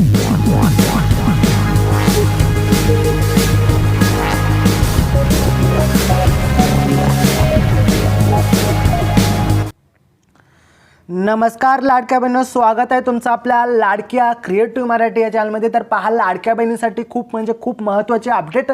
one, one. नमस्कार लाडक्या बहिणींनो. स्वागत आहे तुमचं आपल्या लाडक्या क्रिएटिव्ह मराठी या चॅनलमध्ये तर पहा लाडक्या बहिणीसाठी खूप म्हणजे खूप महत्त्वाचे अपडेट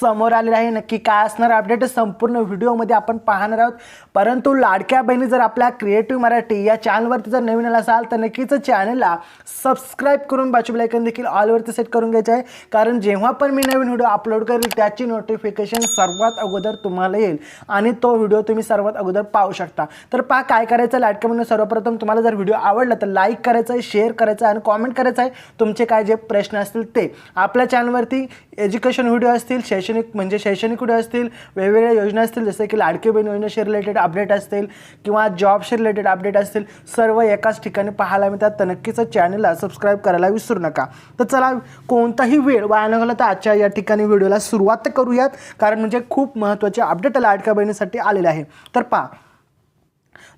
समोर आलेले आहे. नक्की काय असणार अपडेट संपूर्ण व्हिडिओमध्ये आपण पाहणार आहोत. परंतु लाडक्या बहिणी जर आपल्या क्रिएटिव्ह मराठी या चॅनलवरती जर नवीन आला असाल तर नक्कीच चॅनलला सबस्क्राईब करून बाजू बेलायकन देखील ऑलवरती सेट करून घ्यायचे आहे. कारण जेव्हा पण मी नवीन व्हिडिओ अपलोड करेल त्याची नोटिफिकेशन सर्वात अगोदर तुम्हाला येईल. आणि तो व्हिडिओ तुम्ही सर्वात अगोदर पाहू शकता. तर पहा काय करायचं? लाडक्या बहिणी सर्वप्रथम तुम्हाला जर व्हिडिओ आवडला तर लाईक करायचं आहे शेअर करायचं आहे आणि कॉमेंट करायचं आहे तुमचे काय जे प्रश्न असतील ते आपल्या चॅनलवरती एज्युकेशन व्हिडिओ असतील शैक्षणिक म्हणजे शैक्षणिक व्हिडिओ असतील वेगवेगळ्या योजना असतील जसे की लाडकी बहीण योजनेशी रिलेटेड अपडेट असतील किंवा जॉबशी रिलेटेड अपडेट असतील सर्व एकाच ठिकाणी पाहायला मिळतात. तर नक्कीच चॅनलला सबस्क्राईब करायला विसरू नका. तर चला कोणताही वेळ वाया न घाला तर आजच्या या ठिकाणी व्हिडिओला सुरुवात करूयात कारण म्हणजे खूप महत्त्वाचे अपडेट लाडक्या बहिणीसाठी आलेले आहे. तर पहा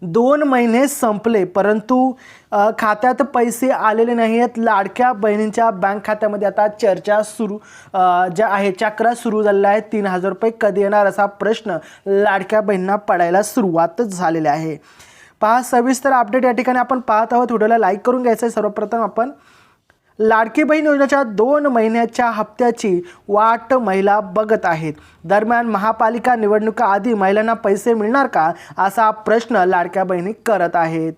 दोन महिने संपले परंतु खात्यात पैसे आलेले नाही आहेत लाडक्या बहिणींच्या बँक खात्यामध्ये आता चर्चा सुरू ज्या आहे चक्र सुरू झालेल्या आहे तीन हजार रुपये कधी येणार असा प्रश्न लाडक्या बहिणींना पडायला सुरुवात झालेली आहे. पहा सविस्तर अपडेट या ठिकाणी आपण पाहत आहोत. व्हिडिओला लाईक करून घ्यायचं आहे सर्वप्रथम आपण लाडकी बहीण योजनेच्या दोन महिन्याच्या हप्त्याची वाट महिला बघत आहेत. दरम्यान महापालिका निवडणुका आधी महिलांना पैसे मिळणार का असा प्रश्न लाडक्या बहिणी करत आहेत.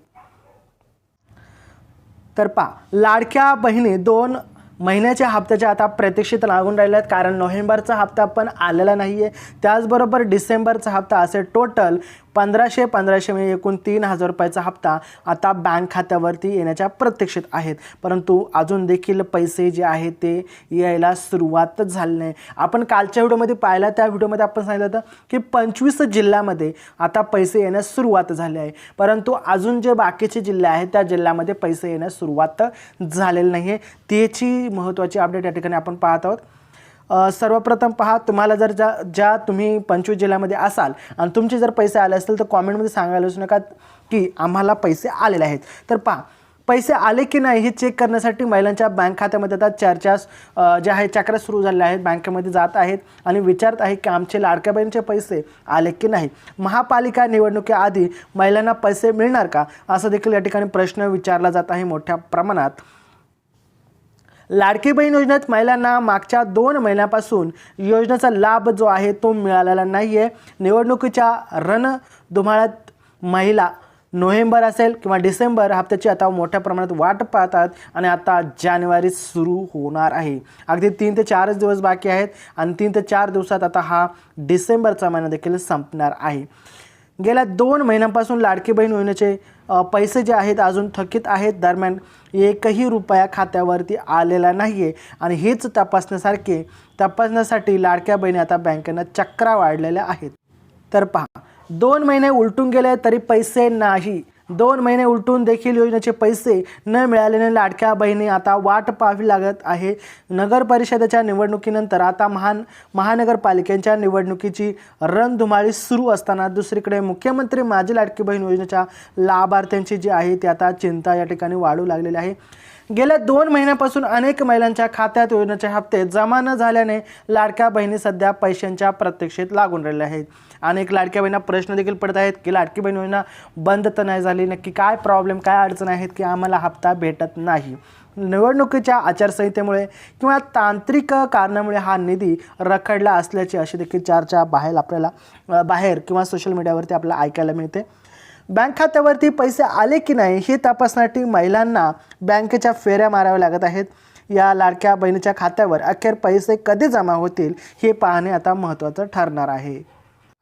तर पा लाडक्या बहिणी दोन महिन्याच्या हप्त्याच्या आता प्रतीक्षित लागून राहिल्या आहेत कारण नोव्हेंबरचा हप्ता पण आलेला नाही आहे त्याचबरोबर डिसेंबरचा हप्ता असे टोटल पंधराशे पंधराशे म्हणजे एकूण तीन हजार रुपयाचा हप्ता आता बँक खात्यावरती येण्याच्या प्रतीक्षित आहेत. परंतु अजून देखील पैसे जे आहेत ते यायला सुरुवातच झाली नाही. आपण कालच्या व्हिडिओमध्ये पाहिला त्या व्हिडिओमध्ये आपण सांगितलं होतं की पंचवीस जिल्ह्यामध्ये आता पैसे येण्यास सुरुवात झाली आहे. परंतु अजून जे बाकीचे जिल्हे आहेत त्या जिल्ह्यामध्ये पैसे येण्यास सुरुवात झालेली नाही आहे त्याची महत्त्वाची अपडेट या ठिकाणी आपण पाहत आहोत. सर्वप्रथम पहा तुम्हाला जर ज्या ज्या तुम्ही पंचवीस जिल्ह्यामध्ये असाल आणि तुमचे जर पैसे आले असतील तर कॉमेंटमध्ये सांगायला असू नका की आम्हाला पैसे आलेले आहेत. तर पहा पैसे आले की नाही हे चेक करण्यासाठी महिलांच्या बँक खात्यामध्ये आता चर्चा ज्या आहे चक्र सुरू झाल्या आहेत. बँकेमध्ये जात आहेत आणि विचारत आहे की आमचे लाडक्याबाईंचे पैसे आले की नाही. महापालिका निवडणुकीआधी महिलांना पैसे मिळणार का? असं देखील या ठिकाणी प्रश्न विचारला जात आहे मोठ्या प्रमाणात. लाडकी बहीण योजनेत महिलांना मागच्या दोन महिन्यापासून योजनेचा लाभ जो आहे तो मिळालेला नाही आहे निवडणुकीच्या रणधुमाळ्यात महिला नोव्हेंबर असेल किंवा डिसेंबर हप्त्याची आता मोठ्या प्रमाणात वाट पाहतात आणि आता जानेवारी सुरू होणार आहे. अगदी तीन ते चारच दिवस बाकी आहेत आणि तीन ते चार दिवसात आता हा डिसेंबरचा महिना देखील संपणार आहे. गेल्या दोन महिन्यांपासून लाडकी बहीण योजनेचे पैसे जे आहेत अजून थकीत आहेत दरम्यान एकही रुपया खात्यावरती आलेला नाही आहे आणि हेच तपासण्यासारखे तपासण्यासाठी लाडक्या बहिणी आता बँकेनं चक्रा वाढलेल्या आहेत. तर पहा दोन महिने उलटून गेले तरी पैसे नाही. दोन महिने उलटून देखील योजनेचे पैसे न मिळाल्याने लाडक्या बहिणी आता वाट पाहावी लागत आहे. नगर परिषदेच्या निवडणुकीनंतर आता महान महानगरपालिकेच्या निवडणुकीची रणधुमाळी सुरू असताना दुसरीकडे मुख्यमंत्री माझी लाडकी बहीण योजनेच्या लाभार्थ्यांची जी आहे ती आता चिंता या ठिकाणी वाढू लागलेली आहे. गेल्या दोन महिन्यापासून अनेक महिलांच्या खात्यात योजनेचे हप्ते जमा न झाल्याने लाडक्या बहिणी सध्या पैशांच्या प्रत्यक्षेत लागून राहिल्या आहेत. अनेक लाडक्या बहिणींना प्रश्न देखील पडत आहेत की लाडकी बहीण योजना बंद तर नाही झाली नक्की काय प्रॉब्लेम काय अडचण आहेत की आम्हाला हप्ता भेटत नाही? निवडणुकीच्या आचारसंहितेमुळे किंवा तांत्रिक कारणामुळे हा निधी रखडला असल्याची अशी देखील चर्चा बाहेर आपल्याला बाहेर किंवा सोशल मीडियावरती आपल्याला ऐकायला मिळते. बँक खात्यावरती पैसे आले की नाही हे तपासण्यासाठी महिलांना बँकेच्या फेऱ्या माराव्या लागत आहेत. या लाडक्या बहिणीच्या खात्यावर अखेर पैसे कधी जमा होतील हे पाहणे आता महत्त्वाचं ठरणार आहे.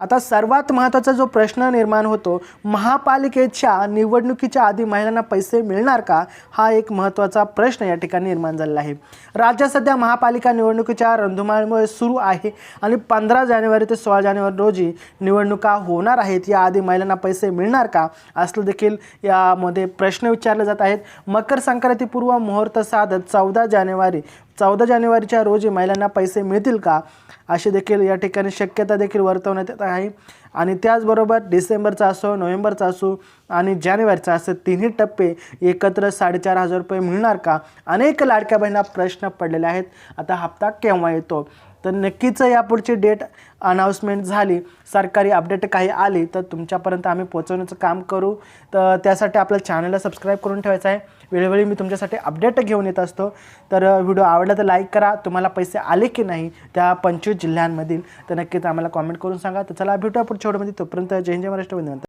आता सर्वात महत्त्वाचा जो प्रश्न निर्माण होतो महापालिकेच्या निवडणुकीच्या आधी महिलांना पैसे मिळणार का? हा एक महत्त्वाचा प्रश्न या ठिकाणी निर्माण झालेला आहे. राज्यात सध्या महापालिका निवडणुकीच्या रंधुमाळीमुळे सुरू आहे आणि पंधरा जानेवारी ते सोळा जानेवारी रोजी निवडणुका होणार आहेत. याआधी महिलांना पैसे मिळणार का? असलं देखील यामध्ये प्रश्न विचारले जात आहेत. मकर संक्रांतीपूर्व मुहूर्त साधत चौदा जानेवारी चौदा जानेवारीच्या रोजी महिलांना पैसे मिळतील का? अशी देखील या ठिकाणी शक्यता देखील वर्तवण्यात येत आहे. आणि त्याचबरोबर डिसेंबरचा असो नोव्हेंबरचा असो आणि जानेवारीचा असो तिन्ही टप्पे एकत्र साडेचार हजार रुपये मिळणार का? अनेक लाडक्या बहिणींना प्रश्न पडलेले आहेत. आता हप्ता केव्हा येतो? तर नक्कीच यापुढची डेट अनाऊन्समेंट झाली. सरकारी अपडेट काही आली तर तुमच्यापर्यंत आम्ही पोहोचवण्याचं काम करू. तर त्यासाठी आपल्या चॅनलला सबस्क्राईब करून ठेवायचं आहे. वेळोवेळी मी तुमच्यासाठी अपडेट घेऊन येत असतो. तर व्हिडिओ आवडला तर लाईक करा. तुम्हाला पैसे आले की नाही त्या पंचवीस जिल्ह्यांमधील तर नक्कीच आम्हाला कॉमेंट करून सांगा. तर चला भेटूया पुढच्या व्हिडिओमध्ये तोपर्यंत जय हिंद जय महाराष्ट्र. वंदे